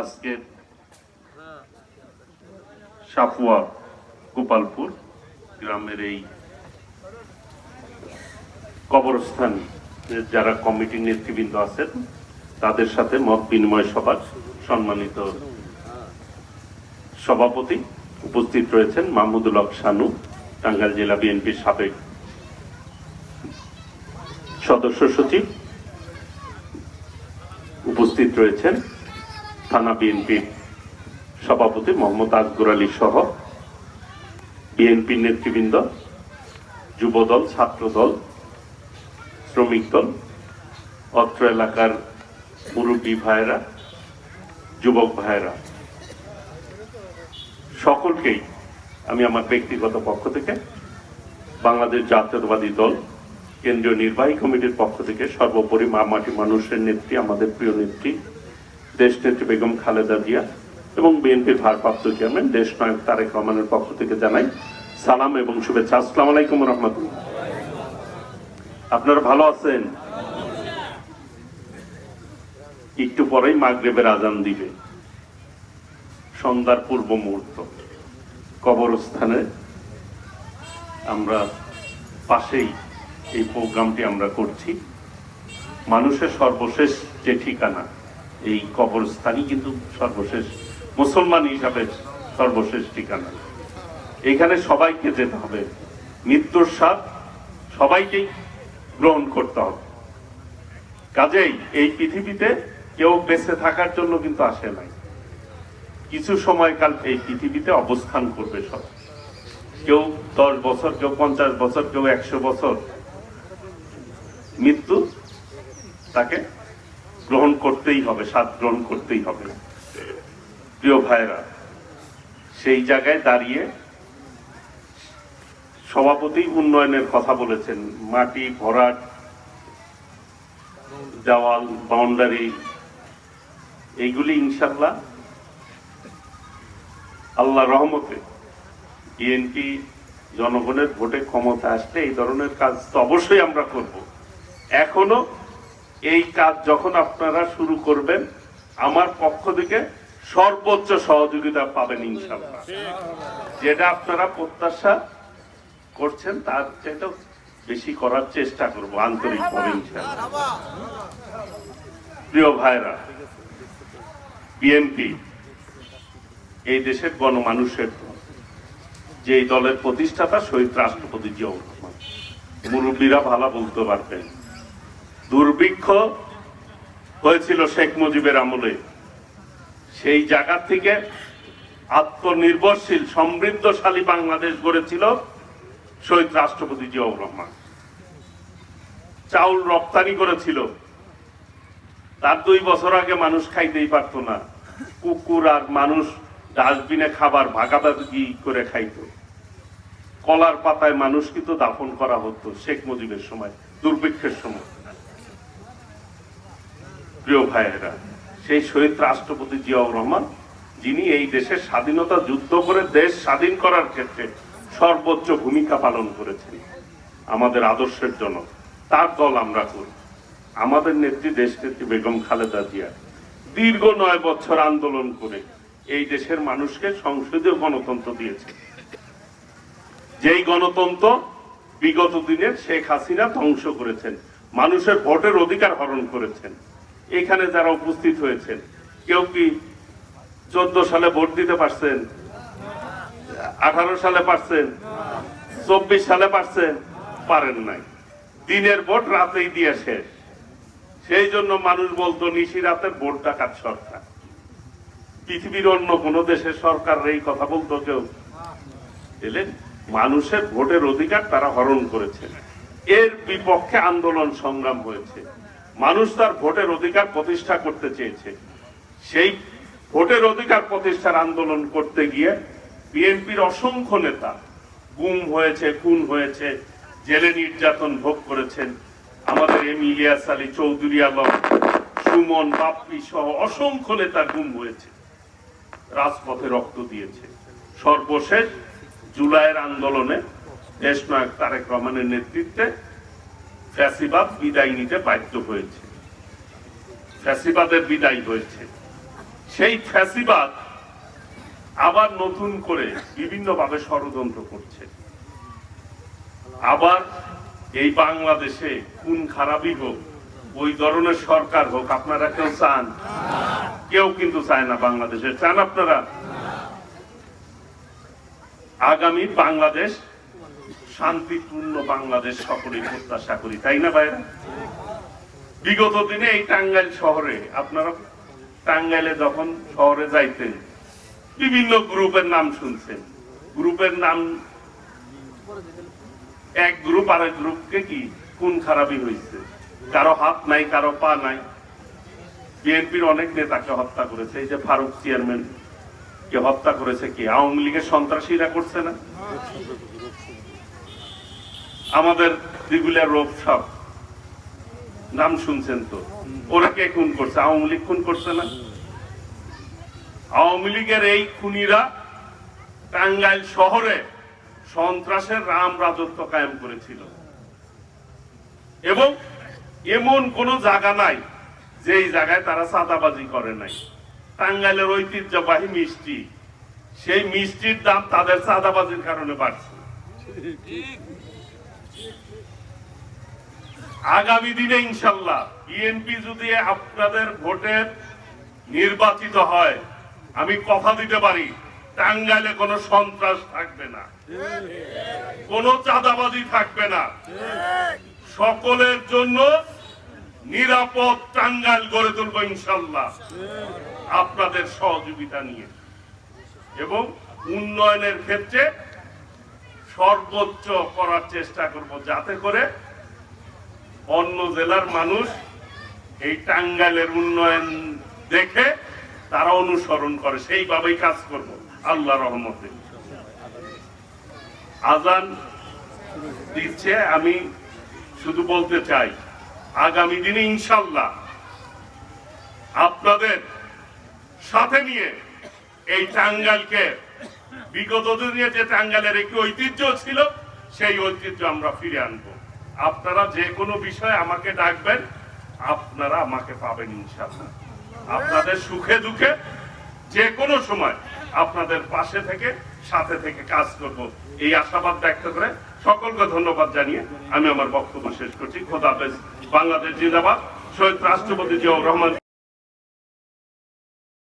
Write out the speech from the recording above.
আজকে সাপুয়া গোপালপুর গ্রামের এই কবরস্থান যারা কমিটির নেতৃবৃন্দ আছেন, তাদের সাথে মত বিনিময় সভার সম্মানিত সভাপতি উপস্থিত রয়েছেন মাহমুদুল হক শানু, টাঙ্গাইল জেলা বিএনপির সাবেক সদস্য সচিব। উপস্থিত রয়েছেন থানা বিএনপির সভাপতি মোহাম্মদ আকবর আলী সহ বিএনপির নেতৃবৃন্দ, যুবদল, ছাত্রদল, শ্রমিক দল, অত্র এলাকার মুরব্বী ভাইয়েরা, যুবক ভাইয়েরা। সকলকেই আমি আমার ব্যক্তিগত পক্ষ থেকে বাংলাদেশ জাতীয়তাবাদী দল, কেন্দ্রীয় নির্বাহী কমিটির পক্ষ থেকে সর্বোপরি মা মাটি মানুষের নেত্রী, আমাদের প্রিয় নেত্রী দেশ নেত্রী বেগম খালেদা জিয়া এবং বিএনপির ভারপ্রাপ্ত চেয়ারম্যান, দেশ নায়ক তারেক রহমানের পক্ষ থেকে জানাই সালাম এবং শুভেচ্ছা। আসসালাম আলাইকুম রহমতুল্লাহ। আপনারা ভালো আছেন? একটু পরেই মাগরেবের আজান দিবে। সন্ধ্যার পূর্ব মুহূর্ত। কবরস্থানে আমরা পাশেই এই প্রোগ্রামটি আমরা করছি। মানুষের সর্বশেষ যে ঠিকানা এই কবরস্থানই কিন্তু সর্বশেষ, মুসলমান হিসাবে সর্বশেষ ঠিকানা। এখানে সবাইকে যেতে হবে। মৃত্যুর স্বাদ সবাইকেই গ্রহণ করতে হবে। কাজেই এই পৃথিবীতে কেউ বেঁচে থাকার জন্য কিন্তু আসে নাই। কিছু সময়কাল এই পৃথিবীতে অবস্থান করবে সব। কেউ দশ বছর, কেউ পঞ্চাশ বছর, কেউ একশো বছর মৃত্যু তাকে গ্রহণ করতেই হবে, স্বাদ গ্রহণ করতেই হবে। প্রিয় ভাইরা সেই জায়গায় দাঁড়িয়ে সভাপতি উন্নয়নের কথা বলেছেন। মাটি, ভরাট, দেওয়াল, বাউন্ডারি, এইগুলি ইনশাল্লাহ আল্লাহ রহমতে বিএনপি জনগণের ভোটে ক্ষমতা আসলে এই ধরনের কাজ তো অবশ্যই আমরা করব। এখনও এই কাজ যখন আপনারা শুরু করবেন, আমার পক্ষ থেকে সর্বোচ্চ সহযোগিতা পাবেন ইনশাল্লাহ যেটা আপনারা প্রত্যাশা করছেন, তার চেয়েও বেশি করার চেষ্টা করব আন্তরিকভাবে ইনশাল্লাহ প্রিয় ভাইরা, বিএনপি, এই দেশের গণমানুষের যে দলের প্রতিষ্ঠাতা, শহীদ রাষ্ট্রপতি রহমান। মুরব্বীরা ভালো বলতে পারবেন। দুর্ভিক্ষ হয়েছিল শেখ মুজিবের আমলে। সেই জায়গা থেকে আত্মনির্ভরশীল, সমৃদ্ধশালী বাংলাদেশ গড়েছিল শহীদ রাষ্ট্রপতি জিয়াউর রহমান। চাউল রপ্তানি করেছিল। তার দুই বছর আগে মানুষ খাইতেই পারতো না। কুকুর আর মানুষ ডাস্টবিনে খাবার ভাগাভাগি করে খাইতো। কলার পাতায় মানুষ কিন্তু দাফন করা হতো শেখ মুজিবের সময়, দুর্ভিক্ষের সময়। প্রিয় ভাইয়েরা, সেই শহীদ রাষ্ট্রপতি জিয়াউর রহমান, যিনি এই দেশের স্বাধীনতা যুদ্ধ করে দেশ স্বাধীন করার ক্ষেত্রে সর্বোচ্চ ভূমিকা পালন করেছেন। আমাদের আদর্শের জন্য তার দল আমরা করি। আমাদের নেত্রী দেশ নেত্রী বেগম খালেদা জিয়া দীর্ঘ নয় বছর আন্দোলন করে এই দেশের মানুষকে সংসদীয় গণতন্ত্র দিয়েছে। যেই গণতন্ত্র বিগত দিনের শেখ হাসিনা ধ্বংস করেছেন, মানুষের ভোটের অধিকার হরণ করেছেন। এখানে যারা উপস্থিত হয়েছেন, কেউ কি চোদ্দ সালে ভোট দিতে পারছেন? আঠারো সালে পারছেন? চব্বিশ সালে পারছেন? পারেন নাই। দিনের ভোট রাতেই দিয়ে শেষ। সেই জন্য মানুষ বলতো, নিশি রাতের ভোট ডাকাত সরকার? পৃথিবীর অন্য কোন দেশের সরকার এই কথা বলতো কেউ? এলেন, মানুষের ভোটের অধিকার তারা হরণ করেছে এর বিপক্ষে আন্দোলন সংগ্রাম হয়েছে। মানুষ তার ভোটের অধিকার প্রতিষ্ঠা করতে চেয়েছে। সেই ভোটের অধিকার প্রতিষ্ঠার আন্দোলন করতে গিয়ে বিএনপির অসংখ্য নেতা গুম হয়েছে, খুন হয়েছে, জেলে নির্যাতন ভোগ করেছেন। আমাদের এম ইলিয়াস আলী চৌধুরী আলম, সুমন, বাপ্পি সহ অসংখ্য নেতা গুম হয়েছে। রাজপথে রক্ত দিয়েছে। সর্বশেষ জুলাইয়ের আন্দোলনে দেশনায়ক তারেক রহমানের নেতৃত্বে ফ্যাসিবাদ বিদায় নিতে বাধ্য হয়েছে। ফ্যাসিবাদের বিদায় হয়েছে। সেই ফ্যাসিবাদ আবার নতুন করে বিভিন্নভাবে ষড়যন্ত্র করছে। আবার এই বাংলাদেশে কোন খারাপই হোক, ওই ধরনের সরকার হোক, আপনারা কেউ চান? কেউ কিন্তু চায় না বাংলাদেশে। চান আপনারা? আগামী বাংলাদেশ শান্তিপূর্ণ বাংলাদেশ সকলেই প্রত্যাশা করি, তাই না ভাইরা বিগত দিনে এই টাঙ্গাইল শহরে, আপনারা টাঙ্গাইলে যখন শহরে যাইতেন, বিভিন্ন গ্রুপের নাম শুনছেন। গ্রুপের নাম, এক গ্রুপ আর এক গ্রুপকে কি কোন খারাপই হয়েছে কারও হাত নাই, কারও পা নাই। বিএনপির অনেক নেতাকে হত্যা করেছে, এই যে ফারুক চেয়ারম্যান, কে হত্যা করেছে কি? আওয়ামী লীগের সন্ত্রাসীরা করছে না? আমাদের দিগুলিয়ার রোপ সব নাম শুনছেন তো? ওরা কে খুন করছে? আওয়ামী লীগ খুন করছে না? আওয়ামী লীগের এই খুনিরা টাঙ্গাইল শহরে সন্ত্রাসের রাম রাজত্ব কায়েম করেছিল। এবং এমন কোন জায়গা নাই যেই জায়গায় তারা চাঁদাবাজি করে নাই। টাঙ্গাইলের ঐতিহ্যবাহী মিষ্টি। সেই মিষ্টির দাম তাদের চাঁদাবাজির কারণে বাড়ছে। আগামী দিনে ইনশাল্লাহ বিএনপি যদি আপনাদের ভোটে নির্বাচিত হয়, আমি কথা দিতে পারি, টাঙ্গাইলে কোনো সন্ত্রাস থাকবে না। কোনো চাঁদাবাজি থাকবে না। সকলের জন্য নিরাপদ টাঙ্গাইল গড়ে তুলবো ইনশাল্লাহ আপনাদের সহযোগিতা নিয়ে। এবং উন্নয়নের ক্ষেত্রে সর্বোচ্চ করার চেষ্টা করব, যাতে করে অন্য জেলার মানুষ এই টাঙ্গাইলের উন্নয়ন দেখে তারা অনুসরণ করে, সেইভাবেই কাজ করব। আল্লাহ রহমতে আজান দিচ্ছে, আমি শুধু বলতে চাই, আগামী দিনে ইনশাল্লাহ আপনাদের সাথে নিয়ে এই টাঙ্গালকে বিগত দিনে যে টাঙ্গালের একটি ঐতিহ্য ছিল, সেই ঐতিহ্য আমরা ফিরে আনব। আপনারা যে কোনো বিষয়ে আমাকে ডাকবেন, আপনারা আমাকে পাবেন ইনশাল্লাহ আপনাদের সুখে দুঃখে যে কোনো সময় আপনাদের পাশে থেকে, সাথে থেকে কাজ করব। এই আশাবাদ ব্যক্ত করে সকলকে ধন্যবাদ জানিয়ে আমি আমার বক্তব্য শেষ করছি। খোদা হাফেজ। বাংলাদেশ জিন্দাবাদ। শহীদ রাষ্ট্রপতি জিয়াউর রহমান।